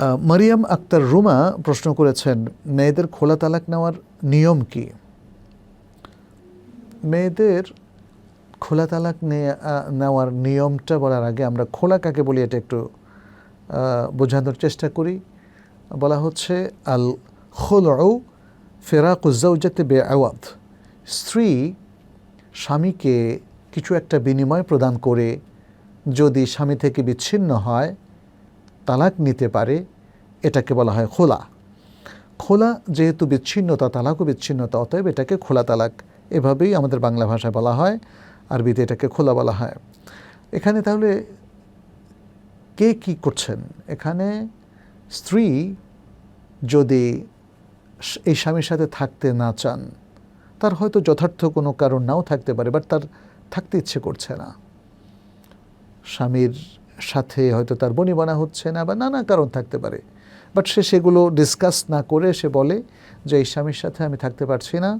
মারিয়াম আক্তার রুমা প্রশ্ন করেছেন, মেয়েদের খোলা তালাক নেওয়ার নিয়ম কি? মেয়েদের খোলা তালাক নেওয়ার নিয়মটা বলার আগে আমরা খোলা কাকে বলি এটা একটু বোঝানোর চেষ্টা করি। বলা হচ্ছে, আল খোলউ ফেরাকুজ্জাউজাতে বে আওয়াদ স্ত্রী স্বামীকে কিছু একটা বিনিময় প্রদান করে যদি স্বামী থেকে বিচ্ছিন্ন হয় তালাক নিতে পারে, এটাকে বলা হয় খোলা। খোলা যেহেতু বিচ্ছিন্নতা, তালাকও বিচ্ছিন্নতা, অতএব এটাকে খোলা তালাক। এভাবেই আমাদের বাংলা ভাষায় বলা হয়, আরবিতে এটাকে খোলা বলা হয়। এখানে তাহলে কে কি করছেন? এখানে স্ত্রী যদি এই স্বামীর সাথে থাকতে না চান, তার হয়তো যথার্থ কোনো কারণ নাও থাকতে পারে, বাট তার থাকতে ইচ্ছে করছে না। স্বামীর সাথে হয়তো তার বনিবনা হচ্ছে না বা নানা কারণ থাকতে পারে। বাট সে সেগুলো ডিসকাস না করে সে বলে যে, এই স্বামীর সাথে আমি থাকতে পারছি না।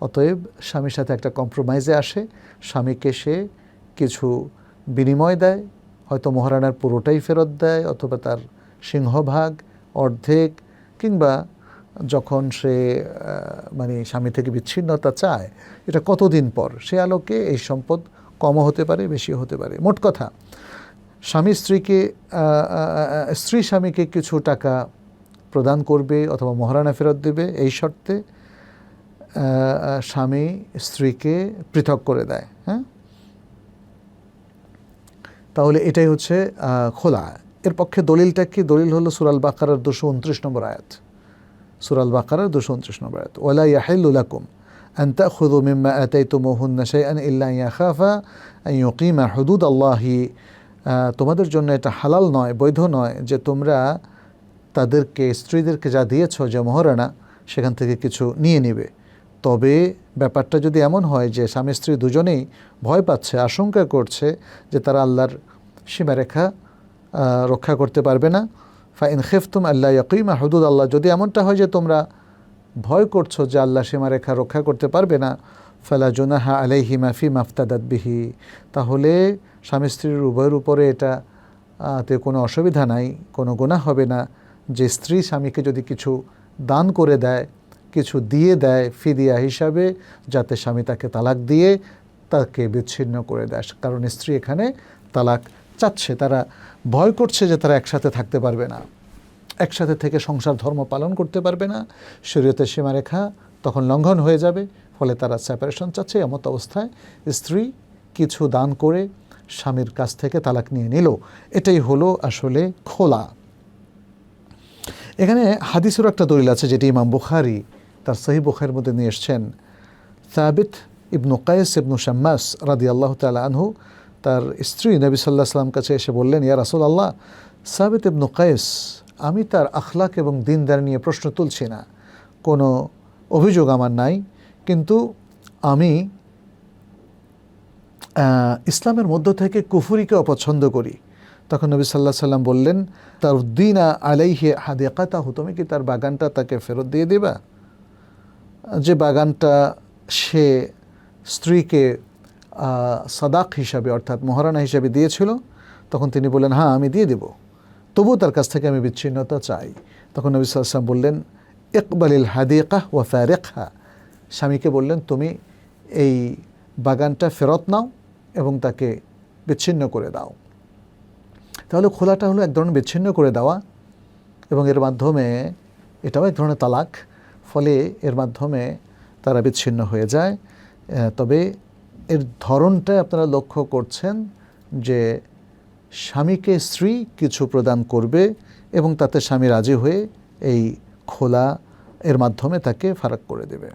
অতএব স্বামীর সাথে একটা কম্প্রোমাইজে আসে। স্বামীকে সে কিছু বিনিময় দেয়, হয়তো মহারানার পুরোটাই ফেরত দেয় অথবা তার সিংহভাগ, অর্ধেক, কিংবা যখন সে মানে স্বামী থেকে বিচ্ছিন্নতা চায়, এটা কতদিন পর? সে আলোকে এই সম্পদ কমও হতে পারে, বেশিও হতে পারে। মোট কথা স্বামী স্ত্রীকে আহ, আহ, আহ, স্ত্রী স্বামীকে কিছু টাকা প্রদান করবে অথবা মহারানা ফেরত দেবে এই শর্তে আহ, আহ, স্বামী স্ত্রীকে পৃথক করে দেয় হ্যাঁ তাহলে এটাই হচ্ছে আহ, খোলা এর পক্ষে দলিলটা কি দলিল হলো সুরাল বাকারার দুশো উনত্রিশ নম্বর আয়াত সুরাল বাকারার দুশো উনত্রিশ নম্বর আয়াত ওলা ইয়াহিল্লু লাকুম أن تأخذوا مما آتيتموهن شيئا إلا أن يخافا أن يقيما حدود الله আহ, তোমাদের জন্য এটা হালাল নয়, বৈধ নয় যে তোমরা তাদেরকে, স্ত্রীদেরকে যা দিয়েছ যে মহারানা, সেখান থেকে কিছু নিয়ে নেবে। তবে ব্যাপারটা যদি এমন হয় যে স্বামী স্ত্রী দুজনেই ভয় পাচ্ছে, আশঙ্কা করছে যে তারা আল্লাহর সীমারেখা রক্ষা করতে পারবে না, ফাইন খেফতুম আল্লাহ ইয়কিমা, হদুদ আল্লাহ, যদি এমনটা হয় যে তোমরা ভয় করছ যে আল্লাহ সীমারেখা রক্ষা করতে পারবে না ফালা জুনাহা আলাইহি মাফি মাফতাদাত বিহি। তাহলে স্বামী স্ত্রীর উভয়ের উপরে এটা তে কোনো অসুবিধা নাই, কোনো গুনাহ হবে না। যে স্ত্রী স্বামীকে যদি কিছু দান করে দেয়, কিছু দিয়ে দেয় ফিদিয়া হিসাবে, যাতে স্বামী তাকে তালাক দিয়ে তাকে বিচ্ছিন্ন করে দেয়। কারণ স্ত্রী এখানে তালাক চাচ্ছে, তারা ভয় করছে যে তারা একসাথে থাকতে পারবে না। একসাথে থেকে সংসার ধর্ম পালন করতে পারবে না। শরীয়তের সীমারেখা তখন লঙ্ঘন হয়ে যাবে। ফলে তারা সেপারেশন চাচ্ছে। এমত অবস্থায় স্ত্রী কিছু দান করে স্বামীর কাছ থেকে তালাক নিয়ে নিল। এটাই হলো আসলে খোলা। এখানে হাদিসের একটা দলিল আছে যেটি ইমাম বুখারি তার সহি বুখারির মধ্যে নিয়ে এসছেন। সাবিত ইবনু কায়েস ইবনু শাম্মাস রাদি আল্লাহ তালা আনহু তার স্ত্রী নবী সাল্লাহ সাল্লাম কাছে এসে বললেন, ইয়া রাসুল আল্লাহ সাবিত ইবনু কায়েস, আমি তার আখলাক এবং দিনদার নিয়ে প্রশ্ন তুলছি না। কোনো অভিযোগ আমার নাই। কিন্তু আমি ইসলামের মধ্য থেকে কুফুরিকে অপছন্দ করি। তখন নবী সাল্লাহ সাল্লাম বললেন তার উদ্দিনা আলাইহে হাদিয়াকাতাহু তুমি কি তার বাগানটা তাকে ফেরত দিয়ে দিবা? যে বাগানটা সে স্ত্রীকে সাদাক হিসাবে অর্থাৎ মহারানা হিসাবে দিয়েছিল, তখন তিনি বললেন হ্যাঁ আমি দিয়ে দেব। তবুও তার কাছ থেকে আমি বিচ্ছিন্নতা চাই। তখন নবী সাল্লাম বললেন, ইকবালিল হাদিকা ওয়া ফারেকহা। স্বামীকে বললেন, তুমি এই বাগানটা ফেরত নাও এবং তাকে বিচ্ছিন্ন করে দাও। তাহলে খোলাটা হলো এক ধরনের বিচ্ছিন্ন করে দেওয়া এবং এর মাধ্যমে এটাও এক ধরনের তালাক, ফলে এর মাধ্যমে তারা বিচ্ছিন্ন হয়ে যায়। তবে এর ধরনটা আপনারা লক্ষ্য করছেন যে স্বামীকে স্ত্রী কিছু প্রদান করবে এবং তাতে স্বামী রাজি হয়ে এই খোলা এর মাধ্যমে তাকে ফারাক করে দেবে।